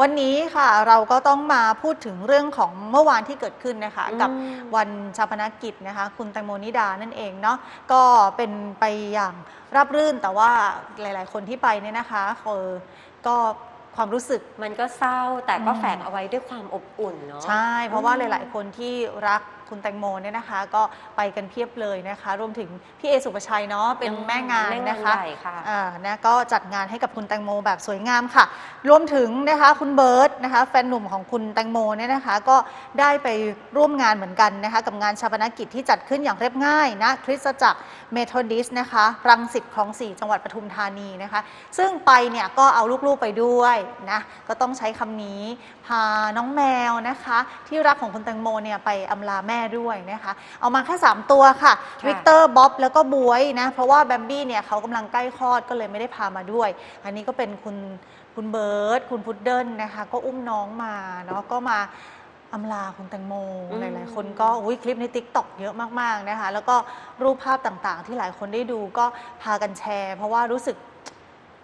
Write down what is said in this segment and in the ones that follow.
วันนี้ค่ะเราก็ต้องมาพูดถึงเรื่องของเมื่อวานที่เกิดขึ้นนะคะกับอืมวันชาปนกิจนะคะ คุณแตงโมนิดานั่นเองเนาะก็เป็นไปอย่างราบรื่นแต่ว่าหลาย ๆ คนที่ไปเนี่ยนะคะเออก็ความรู้สึกมันก็เศร้าแต่ก็อืมแฝงเอาไว้ด้วยความอบอุ่นเนาะใช่ เพราะว่าอืมหลาย ๆ คนที่รัก คุณแตงโมเนี่ยนะคะ ก็ไปกันเพียบเลยนะคะ รวมถึงพี่เอสุปชัยเนาะเป็นแม่งานแม่งานนะคะใหญ่ค่ะอ่านะก็จัดงานให้กับคุณแตงโมแบบสวยงามค่ะ รวมถึงนะคะคุณเบิร์ตนะคะแฟนหนุ่มของคุณแตงโมเนี่ยนะคะ ก็ได้ไปร่วมงานเหมือนกันนะคะกับงานชาปนกิจที่จัดขึ้นอย่างเรียบง่ายนะคริสตจักรเมทอดิสนะคะรังสิตคลองสี่จังหวัดปทุมธานีนะคะ ซึ่งไปเนี่ยก็เอาลูกๆไปด้วยนะก็ต้องใช้คำนี้พาน้องแมวนะคะ ที่รักของคุณแตงโมเนี่ยไปอำลาแม่ด้วยนะคะ เอามาแค่ 3 ตัวค่ะค่ะวิกเตอร์บ๊อบแล้วก็บวยนะ เพราะว่าแบมบี้เนี่ยเขากำลังใกล้คลอดก็เลยไม่ได้พามาด้วย อันนี้ก็เป็นคุณคุณเบิร์ตคุณพุดเดิ้ลนะคะ ก็อุ้มน้องมาเนาะก็มาอำลาคุณแตงโมอืม หลายๆ คนก็อุ้ยคลิปใน t ิ k t o k เยอะมากๆนะคะ แล้วก็รูปภาพต่างๆ ที่หลายคนได้ดูก็พากันแชร์ เพราะว่ารู้สึก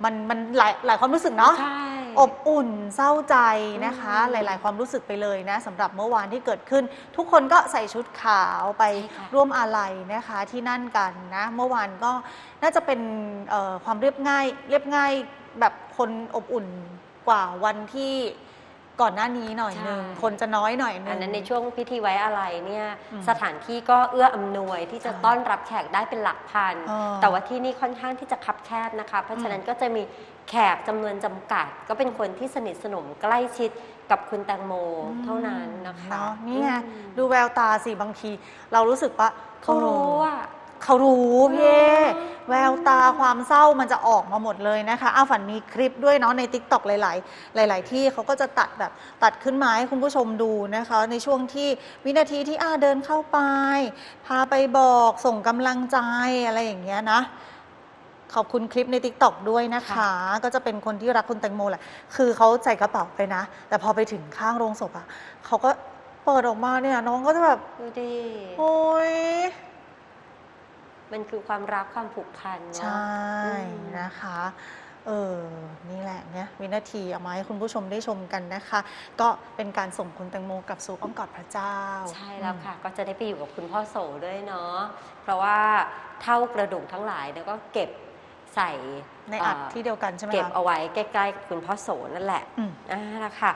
มันมันหลายหลายความรู้สึกเนาะ ใช่ อบอุ่นเศร้าใจนะคะอืมหลาย ๆ ความรู้สึกไปเลยนะสำหรับเมื่อวานที่เกิดขึ้น ทุกคนก็ใส่ชุดขาวไปใช่ค่ะร่วมอาลัยนะคะที่นั่นกันนะเมื่อวานก็น่าจะเป็นเอ่อความเรียบง่าย เรียบง่ายแบบคนอบอุ่นกว่าวันที่ ก่อนหน้านี้หน่อยหนึ่งคนจะน้อยหน่อยหนึงอันนั้นในช่วงพิธีไว้อะไรเนี่ยอืมสถานที่ก็เอื้ออำนวยที่จะใช่ต้อนรับแขกได้เป็นหลักพันเออแต่ว่าที่นี่ค่อนข้างที่จะคับแคบนะคะ เพราะฉะนั้นก็จะมีแขกจำนวนจำกัด ก็เป็นคนที่สนิทสนมใกล้ชิดกับคุณแตงโมเท่านั้นนะคะเนาะนี่ไงอืมดูแววตาสิบางที เรารู้สึกว่าเขารู้อะเขารู้พี่เอเนอะ แววตาความเศร้ามันจะออกมาหมดเลยนะคะอ้าวฝันมีคลิปด้วยเนาะใน t ิ k t o k หลาย ๆ หลาย ๆ ที่เขาก็จะตัดแบบตัดขึ้นมาให้คุณผู้ชมดูนะคะ ในช่วงที่วินาทีที่อาเดินเข้าไป พาไปบอกส่งกำลังใจอะไรอย่างเงี้ยนะขอบคุณคลิปใน t ิ k t o k ด้วยนะคะค่ะก็จะเป็นคนที่รักคุณแตงโมแหละ คือเขาใส่กระเป๋าไปนะ แต่พอไปถึงข้างโรงศพอะเขาก็เปิดออกมาเนี่ยน้องก็จะแบบดูดิโอ๊ย มันคือความรักความผูกพันใชเนาะ่อืมนะคะ เออ นี่แหละเนี่ยวินาทีเอามาให้คุณผู้ชมได้ชมกันนะคะ ก็เป็นการส่งคุณแตงโมกลับสู่อ้อมกอดพระเจ้า ใช่แล้วค่ะ ก็จะได้ไปอยู่กับคุณพ่อโสด้วยเนาะเพราะว่าเท่ากระดูกทั้งหลายเนี่ยก็เก็บใส่ในอัดเที่เดียวกันใช่ไหมเก็บคะเอาไว้ใกล้ๆกับคุณพ่อโสนั่นแหละอืมอ่าละค่ะ